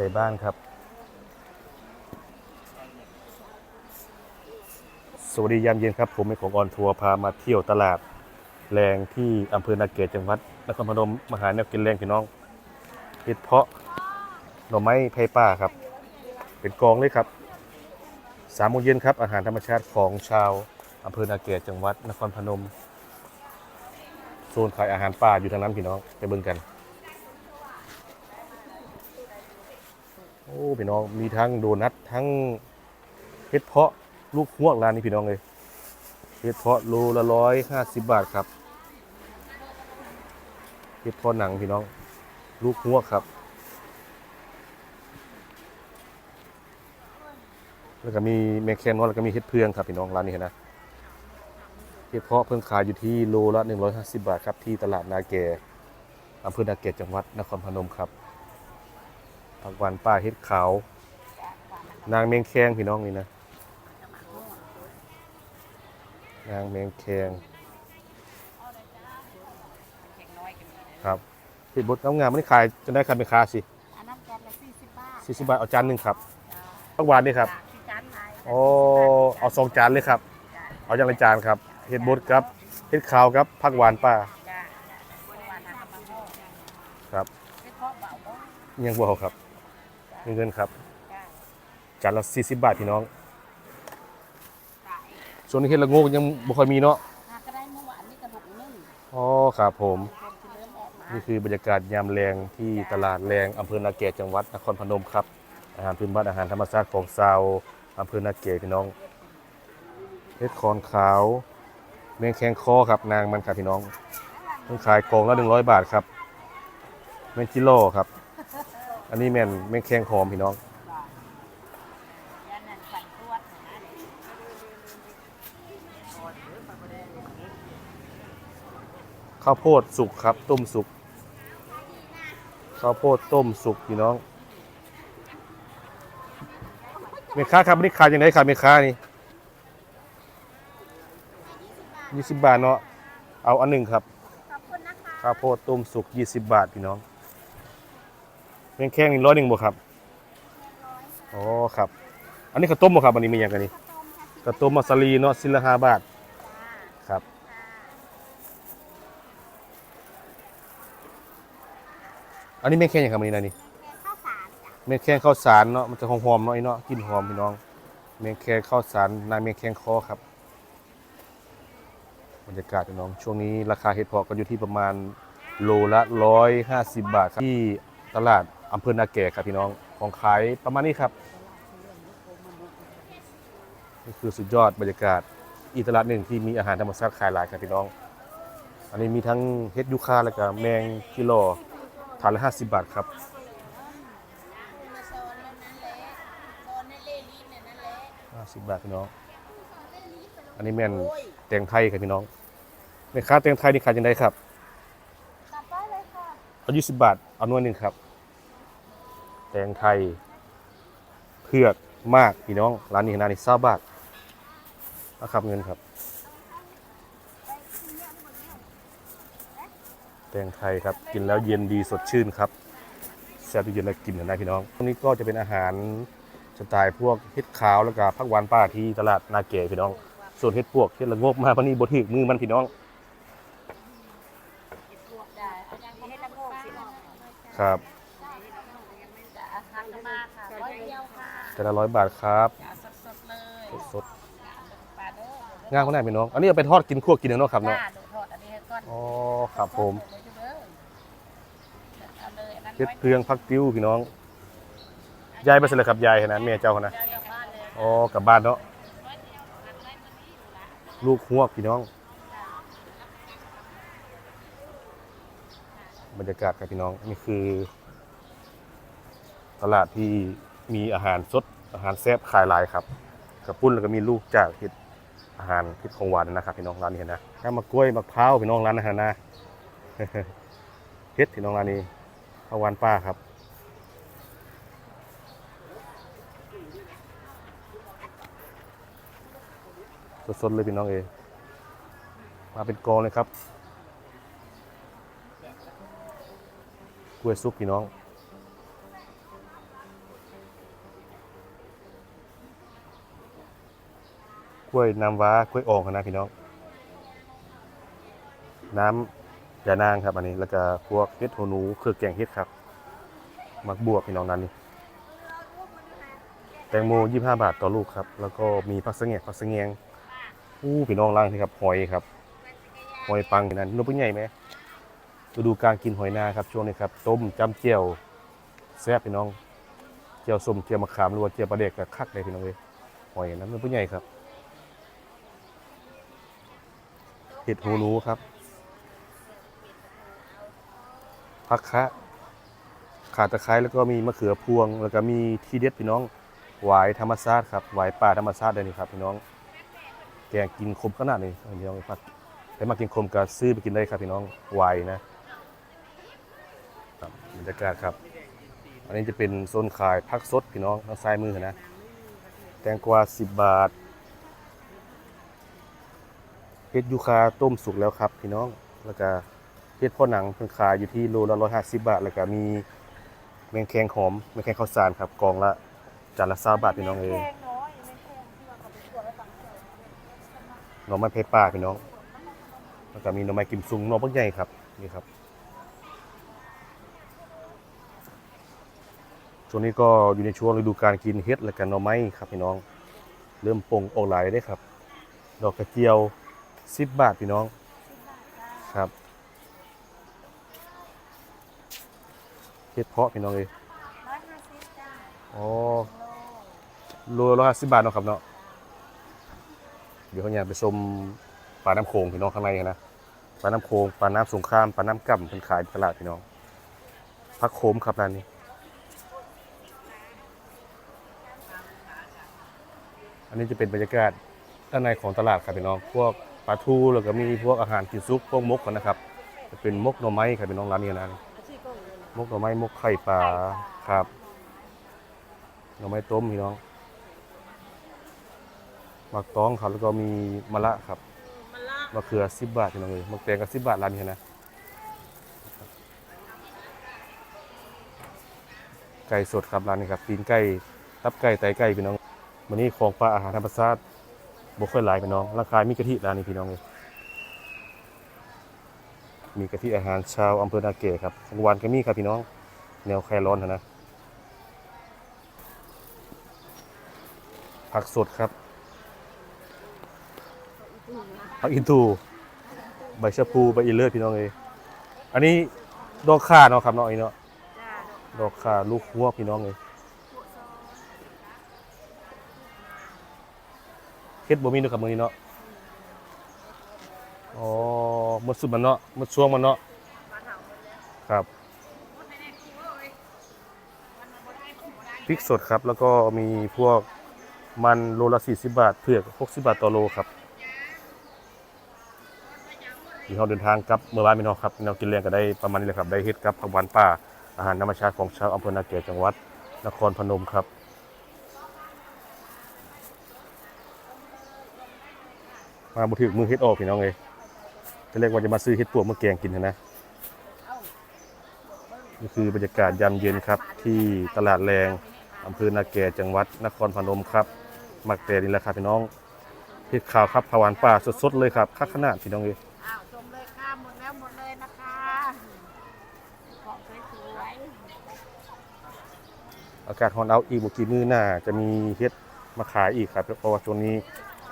ก่บ้านครับ สวัสดียามเย็นครับ ผมเป็นของออนทัวร์พามาเที่ยวตลาด แรงที่อำเภอนาเกตจังหวัดนครพนมมหาแนวกินแรงพี่น้องเห็ดเพาะหน่อไม้ไผ่ป่าครับ เป็นกองเลยครับสามโมงเย็นครับ อาหารธรรมชาติของชาวอำเภอนาเกตจังหวัดนครพนมโซนขายอาหารป่าอยู่ทางนั้นพี่น้องไปเบิ่งกัน โอ้พี่น้องมีทั้งโดนัททั้งเห็ดเพาะลูกฮวกร้านนี้พี่น้องเลยเห็ดเพาะโลละร้อยห้าสิบบาทครับเห็ดเพาะหนังพี่น้อง ลูกฮวกครับ แล้วก็มีแมงแคงน้อแล้วก็มีเห็ดเพืองครับพี่น้องร้านนี้นะเห็ดเพาะเพิ่งขายอยู่ที่โลละ150บาทครับที่ตลาดนาเกอำเภอนาเกจังหวัดนครพนมครับ ผักหวานป่าเห็ดขาว นางเมงแคงพี่น้องนี่นะ นางเมงแคงครับเห็ดบดน้ำงามไม่ได้ขายจะได้คันเป็นค้าสิอันนั้นแกนละสี่สิบบาทสี่สิบบาทเอาจานหนึ่งครับผักหวานนี่ครับที่จานไหนโอ้เอาสองจานเลยครับ เอาอย่างละจานครับเห็ดบดครับเห็ดขาวครับผักหวานป่าจ้าเมื่อวานทำมาโม่ครับไม่เพาะเบาบ่ยังบ่เอาครับ มีเงินครับจ้าจานละ40 บาทพี่น้องขายส่วนนี้เห็ดละโงกยังบ่ค่อยมีเนาะ หาก็ได้เมื่อวานนี่กระดูกนึ่งอ๋อครับผม คนที่เริ่มออกมานี่คือบรรยากาศยามแรงที่ตลาดแรงอำเภอนาเกตจังหวัดนครพนมครับ อาหารพื้นบ้านอาหารธรรมชาติของชาวอำเภอนาเกตพี่น้องเห็ดคอนขาวเมงแคงคอครับนางมันครับพี่น้องเพิ่งขายกล่องละ100 บาทครับเมงกิโลครับ อันนี้แม่นเมงแคงหอมพี่น้องย่านนั้นฝันตรวจนะเด็กข้าวโพดสุกครับ ต้มสุกข้าวโพดต้มสุกพี่น้องเมค้าครับวันนี้ขายยังไงครับเมค้านี่ยี่สิบบาทเนาะเอาอันหนึ่งครับขอบคุณนะคะข้าวโพดต้มสุกยี่สิบบาทพี่น้องเมง แข้งนี่ร้อยหนึ่งบ่ครับอ๋อครับ อันนี้ข้าวต้มบ่ครับอันนี้มีอย่างกันนี่ข้าวต้มมัสลีเนาะสิละห้าบาทครับอันนี้เมงแข้งอย่างครับอันนี้นะนี่ข้าวสารจ้ะเมงแข้งข้าวสารเนาะมันจะหอมๆเนาะไอ้เนาะกลินหอมพี่น้องเมงแข้งข้าวสารนายเมงแข้งคอครับบรรยากาศพี่น้องช่วงนี้ราคาเห็ดเพาะก็อยู่ที่ประมาณโลละ 150 บาทครับที่ตลาด อำเภอนาแก่ครับพี่น้องของขายประมาณนี้ครับนี่คือสุดยอดบรรยากาศอีกตลาดหนึ่งที่มีอาหารธรรมชาติขายหลายครับพี่น้อง อันนี้มีทั้งเห็ดยูคาแล้วก็แมงกิโลถาดละ50บาทครับมาโซนแล้วนั่นแหละโซนนั่นเล่ลีนเนี่ยนั่นแหละ50บาทพี่น้อง อันนี้แม่นแตงไทยครับพี่น้องแม่ค้าแตงไทยนี่ขายยังไงครับกลับไปเลยค่ะเอา20บาท เอาหน่วยหนึ่งครับ แตงไทยเผือกมากพี่น้อง ร้านนี้ร้านนี้20บาทนะครับเงินครับ แตงไทยครับกินแล้วเย็นดีสดชื่นครับแซ่บดีเย็นแล้วกินกันได้พี่น้องตรงนี้ก็จะเป็นอาหารสไตล์พวกเห็ดขาวแล้วก็ผักหวานป่าที่ตลาดนาเกพี่น้อง ส่วนเห็ดพวกเห็ดละโงกมาพอนี้บดถึกมือมันพี่น้องจ้ะเอายังให้ละโงกสิออกครับ จ้ะทักมาค่ะร้อยเดียวค่ะ แต่ละร้อยบาทครับจ้ะสดๆเลยสดปลาเด้อๆง่ายขนาดพี่น้อง อันนี้เอาไปทอดกินคั่วกินเนาะครับจ้าเนาะดูทอดอันนี้ให้ก่อนอ๋อครับผมเอาเลยอันนั้นเห็ดเพืองพักติ้วพี่น้อง ยายไปเสร็จแล้วครับยายนะแม่เจ้าเขานะเดี๋ยวบ้านเลยอ๋อกลับบ้านเนาะลูกหัวกพี่น้อง บรรยากาศครับพี่น้องนี่คือ ตลาดที่มีอาหารสด อาหารแซ่บขายหลายครับกระปุ้นแล้วก็มีลูกจากเห็ดอาหารเห็ดของหวานนะครับพี่น้องร้านนี้นะข้าวมะกล้วยมะพร้าวพี่น้องร้านอาหารนะเฮ็ดพี่น้องร้านนี้ข้าวหวานป้าครับสดๆเลยพี่น้องเอมาเป็นกองเลยครับ กล้วยซุปพี่น้อง กล้วยน้ำว้ากล้วยอ่องนะพี่น้อง น้ำยานางครับอันนี้ แล้วก็พวกเห็ดหูหนูคือแกงเห็ดครับ มักบวบพี่น้องนั้นนี่แตงโม25บาทต่อลูกครับ แล้วก็มีผักสะแงกผักสะแงงอู้พี่น้องล่างนี่ครับหอยครับหอยปังนั้นนกเป็นใหญ่ไหมฤดูการกินหอยนาครับช่วงนี้ครับต้มจำเจียวแซ่บพี่น้องเจียวส้มเจียวมะขามหรือว่าเจียวปลาเด็กกับคักเลยพี่น้องเลยหอยนั้นนกเป็นใหญ่ครับ เห็ดหูหนูครับผักคะขาตะไคร้แล้วก็มีมะเขือพวง แล้วก็มีที่เด็ดพี่น้องหวายธรรมชาติครับหวายป่าธรรมชาติเลยนี่ครับพี่น้อง แกงกินคมขนาดนี้พี่น้องครับแต่มากินคมก็ซื้อไปกินได้ครับพี่น้องหวายนะครับบรรยากาศครับ อันนี้จะเป็นโซนขายผักสดพี่น้องทางซ้ายมือนะแตงกวา 10 บาท เห็ดยูคาต้มสุกแล้วครับพี่น้อง แล้วก็เห็ดพ่อหนังเพิ่นขายอยู่ที่โลละ150บาท แล้วก็มีแมงแคงหอมแมงแคงข้าวสารครับกองละจานละ20บาทพี่น้องเองหน่อไม้เพป่าพี่น้อง แล้วก็มีหน่อไม้กิมซุงหน่อบักใหญ่ครับนี่ครับช่วงนี้ก็อยู่ในช่วงฤดูการกินเฮ็ดและกันหน่อไม้ครับพี่น้อง เริ่มปลงออกหลายได้ครับ ดอกกระเจียว 10บาทพี่น้องครับเฮ็ดเพาะพี่น้องเลยร้อยห้าสิบจ้าอ๋อโลโลละ50บาทเนาะครับเนาะเดี๋ยวเขาอยากไปชมปลาน้ำโขงพี่น้องข้างในกันนะปลาน้ำโขงปลาน้ำสงครามปลาน้ำก่ำเป็นขายตลาดพี่น้องพักโคมครับร้านนี้อันนี้จะเป็นบรรยากาศด้านในของตลาดครับพี่น้อง พวกป ลาทูแล้วก็มีพวกอาหารกินซุปพวกมกกันนะครับจะเป็นมกหน่อไม้ครับพี่น้องร้านนี้นะมกหน่อไม้มกไข่ปลาครับหน่อไม้ต้มพี่น้องหมักต้องครับแล้วก็มีมะละครับมันละมะเขือ10บาทพี่น้องเลยมะแตงก็10บาทร้านนี้นะไก่สดครับร้านนี้ครับตีนไก่ตับไก่ไตไก่พี่น้องวันนี้ของปลาอาหารธรรมชาติ บ่ค่อยหลายพี่น้องราคามีกะทิร้านนี้พี่น้องเลยมีกะทิอาหารชาวอำเภอนาเกตครับกลางวันก็มีครับพี่น้อง แนวแคร้อนนะนะผักสดครับผักอินทูใบชะพูใบอินเลิศพี่น้องเลยอันนี้ดอกข่าเนาะครับเนาะอันนี้เนาะจ้าดอกข่าลูกหัวพี่น้องเลย ฮ็ดบ่มีเนาะครับมื้อนี้เนาะอ๋อหมดสุดมันเนาะหมดช่วงมันเนาะครับพริกสดครับ แล้วก็มีพวกมันโลละ40บาทเผือก60บาทต่อโลครับที่เราเดินทางกลับเมื่อวานพี่น้องครับเรากินเลี้ยงก็ได้ประมาณนี้แหละครับ ได้เฮ็ดกับผักหวานป่าอาหารธรรมชาติของชาวอำเภอนาเกตจังหวัด นครพนมครับ มาบุถึกมือเฮ็ดออกพี่น้องเลยจะเรียกว่าจะมาซื้อเฮ็ดปวกมาแกงกินนะนะนี่คือบรรยากาศยามเย็นครับ ที่ตลาดแรงอำเภอนาแกจังหวัดนครพนมครับมักแต่นี่แหละครับพี่น้องเฮ็ดข่าวครับผวานป่าสดๆเลยครับคักขนาดพี่น้องเลยอ้าวชมเลยค่ะหมดแล้วหมดเลยนะคะของสวยอากาศร้อนเอาอีกบุกี่มือหน้าจะมีเฮ็ดมาขายอีกครับเพราะว่าช่วงนี้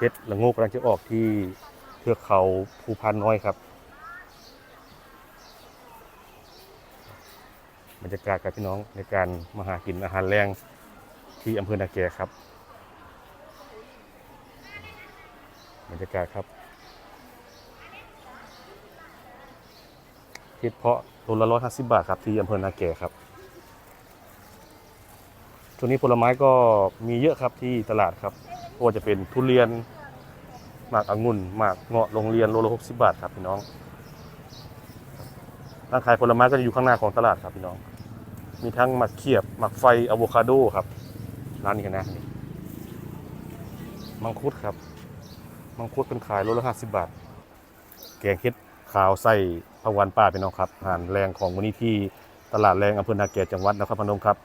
เฮ็ดละโงกกำลังจะออกที่เทือกเขาภูพานน้อยครับบรรยากาศกับพี่น้องในการมาหากินอาหารแรงที่อำเภอนาแกครับบรรยากาศครับเฮ็ดเพาะตัวละร้อยห้าสิบบาทครับที่อำเภอนาแกครับช่วงนี้ผลไม้ก็มีเยอะครับที่ตลาดครับ ก็ว่าจะเป็นทุเรียนหมากองุ่นหมากเงาะโรงเรียนโลละหกสิบบาทครับพี่น้องร้านขายผลไม้ก็จะอยู่ข้างหน้าของตลาดครับพี่น้อง มีทั้งหมักเขียบหมักไฟอะโวคาโดครับ ร้านนี้กันนะนี่มังคุดครับ มังคุดเป็นขายโลละห้าสิบบาท แกงเห็ดขาวใส่ผักหวานป่าพี่น้องครับอาหารแรงของวันนี้ที่ตลาดแรงอำเภอนาแกจังหวัดนครพนมครับ